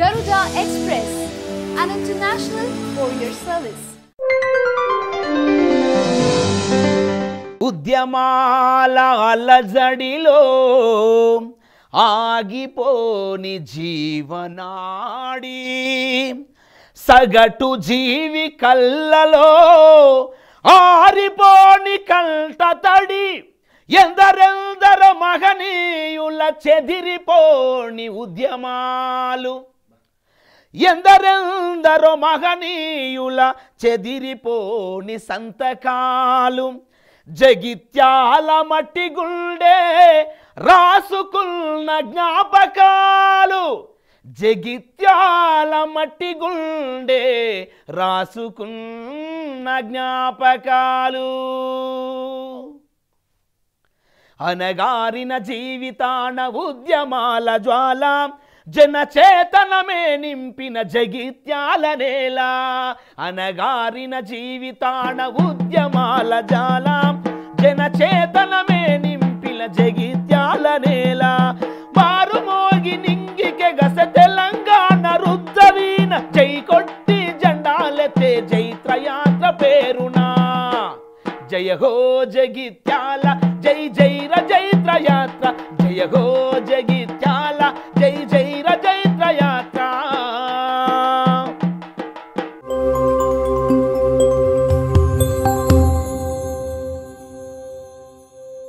Garuda Express, an international courier service. ఉద్యమాల అలజడిలో ఆగిపోని జీవనాడి సగటు జీవి కళ్ళలో ఆరిపోని కంట తడి ఎందరెందర మహనీయుల చెదిరిపోని ఉద్యమాలు ఎందరెందరో మహనీయుల చెదిరిపోని సంతకాలు జగిత్యాల మట్టి గుండె రాసుకున్న జ్ఞాపకాలు జగిత్యాల మట్టి గుండె రాసుకున్న జ్ఞాపకాలు. అనగారిన జీవితాన ఉద్యమాల జ్వాల జనచేతనమే నింపిన జగిత్యాల నేల అనగారిన జీవితాణ ఉద్యమాల జాల. జనచేతనమే నింపిన జగిత్యాల నేల మారుమోగి నింగికె గస తెలంగాణ రుద్రవీణ జై కొట్టి జెండాలెత్తే జైత్రయాత్ర పేరునా. జయ హో జగిత్యాల జై జై ర జయ హో జగిత్యాల జై జై రజయ